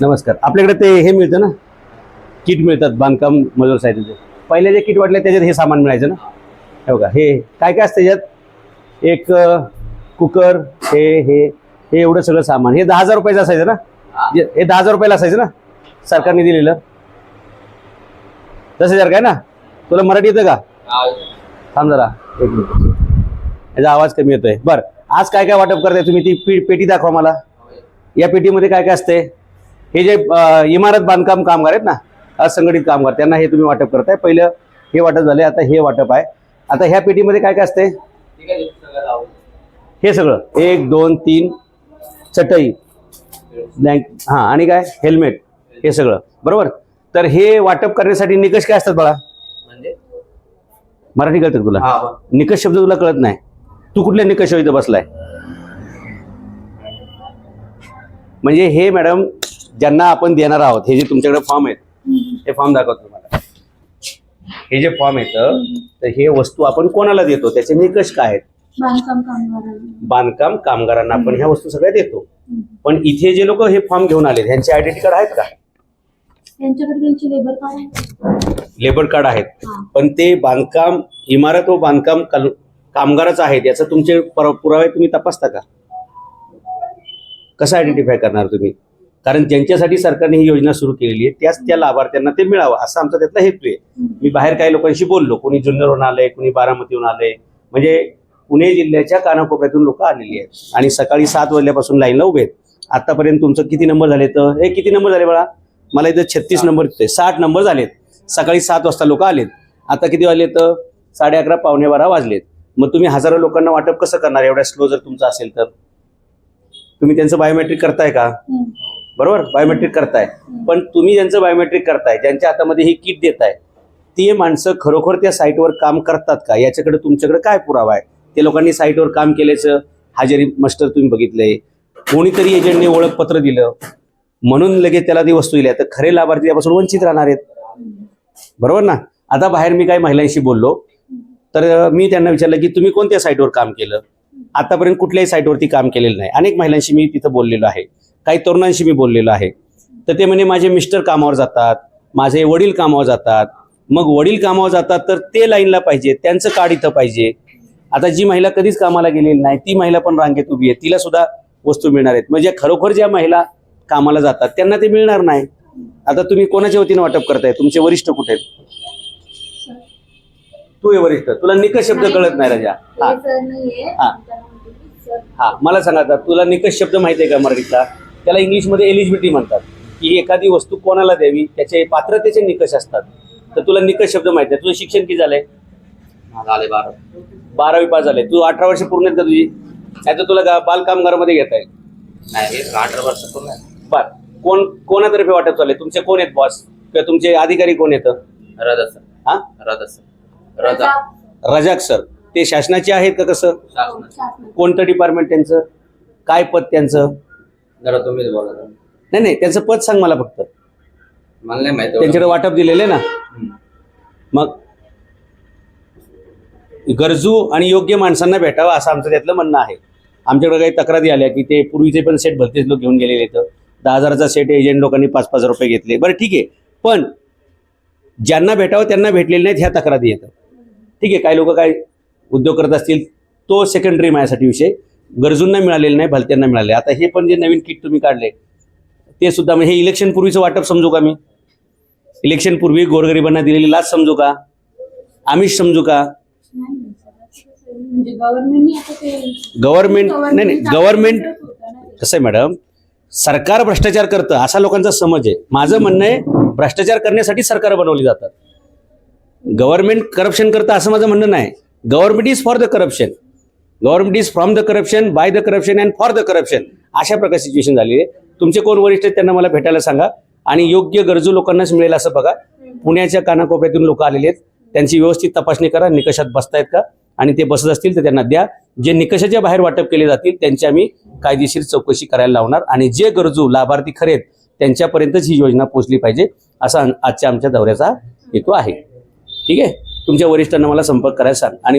नमस्कार. आपल्याकडे ते हे मिळतं ना? किट मिळतात बांधकाम मजूर साहित्याचे. पहिले जे किट वाटले त्याच्यात हे सामान मिळायचं ना? हे बघा हे काय काय असतं त्याच्यात एक कुकर हे हे हे एवढं सगळं सामान. हे दहा हजार रुपयाचं असायचं ना? हे दहा हजार रुपयाला असायचं ना? सरकारने दिलेलं. दस हजार काय ना? तुला मराठी येतं का? थांब जरा एक मिनिट. याचा आवाज कमी येतोय. बरं आज काय काय वाटप करताय तुम्ही? ती पेटी दाखवा मला. या पेटीमध्ये काय काय असते हे जे इमारत बांधकाम कामगार आहेत ना असंघटित कामगार त्यांना हे तुम्ही वाटप करताय. पहिलं हे वाटप झाले आता हे वाटप आहे. आता ह्या पेटीमध्ये काय काय असते हे सगळं. एक दोन तीन चटई ब्लँक हां आणि काय? हेल्मेट हे सगळं. बरोबर? तर हे वाटप करण्यासाठी निकष काय असतात बाळा? म्हणजे? मराठी कळतं का तुला? हा. निकष शब्द तुला कळत नाही. तू कुठल्या निकष इथं बसलाय? म्हणजे हे मॅडम ज्यांना आपण देणार आहोत हे जे तुमच्याकडे फॉर्म आहेत हे फॉर्म दाखवतो तुम्हाला. हे जे फॉर्म येतं तर हे वस्तू आपण कोणाला देतो? त्याचे निकष काय आहेत? बांधकाम कामगारांना. बांधकाम कामगारांना आपण ह्या वस्तू सगळ्या देतो. पण इथे जे लोक हे फॉर्म घेऊन आले त्यांचे आयडेंटिटी कार्ड आहेत का? त्यांच्याकडे त्यांची लेबर कार्ड आहे लेबर कार्ड आहेत. हा. पण ते बांधकाम इमारत व बांधकाम काल- कामगारच आहेत याचा तुमचे पर- पुरावे तुम्ही तपासता का? कसं आयडेंटिफाय करणार तुम्ही? कारण ज्यांच्यासाठी सरकारने ही योजना सुरू केलेली आहे त्याच त्या लाभार्थ्यांना ते मिळावं असा आमचा त्यातला हेतू आहे. मी बाहेर काही लोकांशी बोललो कोणी जुन्नरहून आले कोणी बारामतीहून आले म्हणजे पुणे जिल्ह्याच्या कानाकोपऱ्यातून लोक आलेली आहेत. आणि सकाळी सात वाजल्यापासून लाईनला उभे आहेत. आतापर्यंत तुमचं किती नंबर झाले तर हे किती नंबर झाले बाळा? मला इथं छत्तीस नंबर दिसतोय. साठ नंबर झालेत. सकाळी सात वाजता लोक आलेत. आता किती वाजले तर साडे अकरा पावणे बारा वाजलेत. मग तुम्ही हजारो लोकांना वाटप कसं करणार? एवढ्या स्लो जर तुमचं असेल तर. तुम्ही त्यांचं बायोमेट्रिक करताय का. बरोबर? बायोमेट्रिक करताय. पण तुम्ही ज्यांचं बायोमेट्रिक करताय ज्यांच्या हातामध्ये ही किट देताय ती माणसं खरोखर त्या साईटवर काम करतात का? याच्याकडे तुमच्याकडे काय पुरावा आहे? ते लोकांनी साईटवर काम केल्याचं हजेरी मस्टर तुम्ही बघितलंय कोणीतरी एजंटने ओळखपत्र दिलं. म्हणून लगेच त्याला ती वस्तू दिल्या तर खरे लाभार्थी यापासून वंचित राहणार आहेत. बरोबर ना? आता बाहेर मी काही महिलांशी बोललो. तर मी त्यांना विचारलं की तुम्ही कोणत्या साईटवर काम केलं? आतापर्यंत कुठल्याही साईटवरती काम केलेलं नाही. अनेक महिलांशी मी तिथं बोललेलो आहे. काही तरुणांशी मी बोललेलो आहे तर ते म्हणे माझे मिस्टर कामावर जातात माझे वडील कामावर जातात मग वडील कामावर जातात तर ते लाईनला पाहिजे त्यांचं कार्ड इथं पाहिजे आता जी महिला कधीच कामाला गेलेली नाही ती महिला पण रांगेत उभी आहे तिला सुद्धा वस्तू मिळणार आहेत म्हणजे खरोखर ज्या महिला कामाला जातात त्यांना ते मिळणार नाही आता तुम्ही कोणाच्या वतीनं वाटप करताय तुमचे वरिष्ठ कुठे आहेत तू आहे वरिष्ठ तुला निकष शब्द कळत नाही राजा हा हे हा. हा मला सांगा आता तुला निकष शब्द माहिती आहे का मराठीतला त्याला इंग्लिशमध्ये एलिजिबिलिटी म्हणतात. की एखादी वस्तू कोणाला द्यावी? त्याचे पात्रतेचे निकष असतात. तर तुला निकष शब्द माहिती आहे. तुझं शिक्षण किती झालंय? झाले बारा बारावी. पास झालंय. तू अठरा वर्ष पूर्ण आहेत का तुझी? नाही तर तुला बालकामगारामध्ये घेता येईल. नाही अठरा वर्ष पूर्ण आहे. बर. कोण कोणातर्फे वाटप चाललंय? तुमचे कोण आहेत बॉस किंवा तुमचे अधिकारी कोण येतं रजा सर. हा? रजा सर. रजा. रजाक सर. ते शासनाचे आहेत का कसं? कोणतं डिपार्टमेंट त्यांचं? काय पद त्यांचं? जरा तुम्हीच बोला जरा. नाही नाही त्यांचं पद सांग मला फक्त. मला नाही माहिती त्यांच्याकडे वाटप दिलेले ना? हम्म. मग गरजू आणि योग्य माणसांना भेटावं असं आमचं त्यातलं म्हणणं आहे. आमच्याकडे काही तक्रारी आल्या की ते पूर्वीचे पण सेट भलतेच लोक घेऊन गेलेले तर दहा हजाराचा सेट एजंट लोकांनी पाच पाच रुपये घेतले. बरं ठीक आहे. पण ज्यांना भेटावं त्यांना भेटलेले नाहीत ह्या तक्रारी येतात. ठीक आहे काही लोक काय उद्योग करत असतील तो सेकंडरी माझ्यासाठी विषय. गरजूंना मिळालेले नाही भलत्यांना मिळाले. आता हे पण जे नवीन किट तुम्ही काढले ते सुद्धा म्हणजे हे इलेक्शन पूर्वीचं वाटप समजू का मी? इलेक्शन पूर्वी गोरगरिबांना दिलेली लाच समजू का? आमिष समजू का? आहे? म्हणजे गव्हर्नमेंट नाही नाही गव्हर्नमेंट. कसं आहे मॅडम सरकार भ्रष्टाचार करतं असा लोकांचा समज आहे. माझं म्हणणं आहे भ्ष्टाचार करण्यासाठी सरकार बनवली जातात. गव्हर्नमेंट करप्शन करतं असं माझं म्हणणं नाही. Government is for the corruption government is from the corruption by the corruption and for the corruption अशा प्रकार सिच्युएशन झालेली आहे. तुमचे कोण वरिष्ठ आहेत त्यांना मला भेटायला सांगा. आणि योग्य गरजू लोकांनाच मिळेल असं बघा. पुण्याच्या कानाकोपऱ्यातून लोक आलेले आहेत. त्यांची व्यवस्थित तपासणी करा. निकषात बसतायत का? आणि ते बसत असतील तर त्यांना द्या. जे निकषाच्या बाहेर वाटप केले जातील त्यांची आम्ही कायदेशीर चौकशी करायला लावणार. आणि जे गरजू लाभार्थी खरे आहेत त्यांच्यापर्यंतच ही योजना पोहोचली पाहिजे असा आजच्या आमच्या दौऱ्याचा हेतू आहे. ठीक आहे? तुमच्या वरिष्ठांना मला संपर्क करायला सांग. आणि